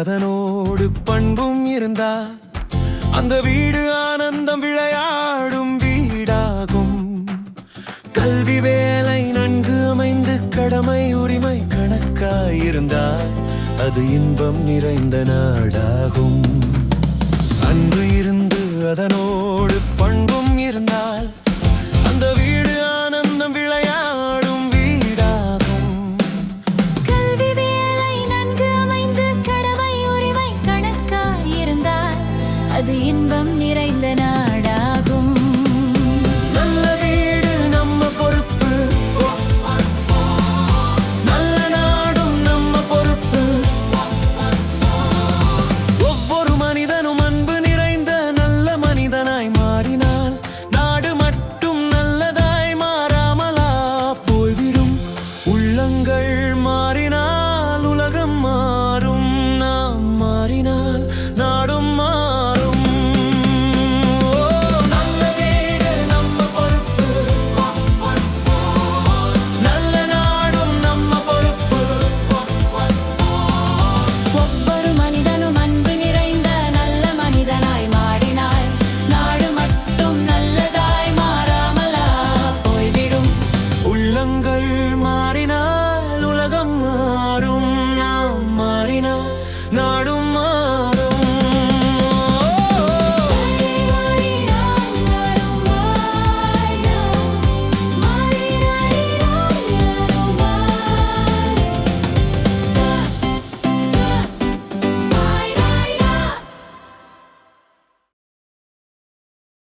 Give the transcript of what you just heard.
அதனோடு பண்பும் இருந்தா அந்த வீடு ஆனந்தம் விளையாடும் வீடாகும். கல்வி வேலை நன்கு அமைந்து கடமை உரிமை கணக்காயிருந்தா அது இன்பம் நிறைந்த நாடாகும். அது இன்பம் நிறைந்த நாடா நாடும்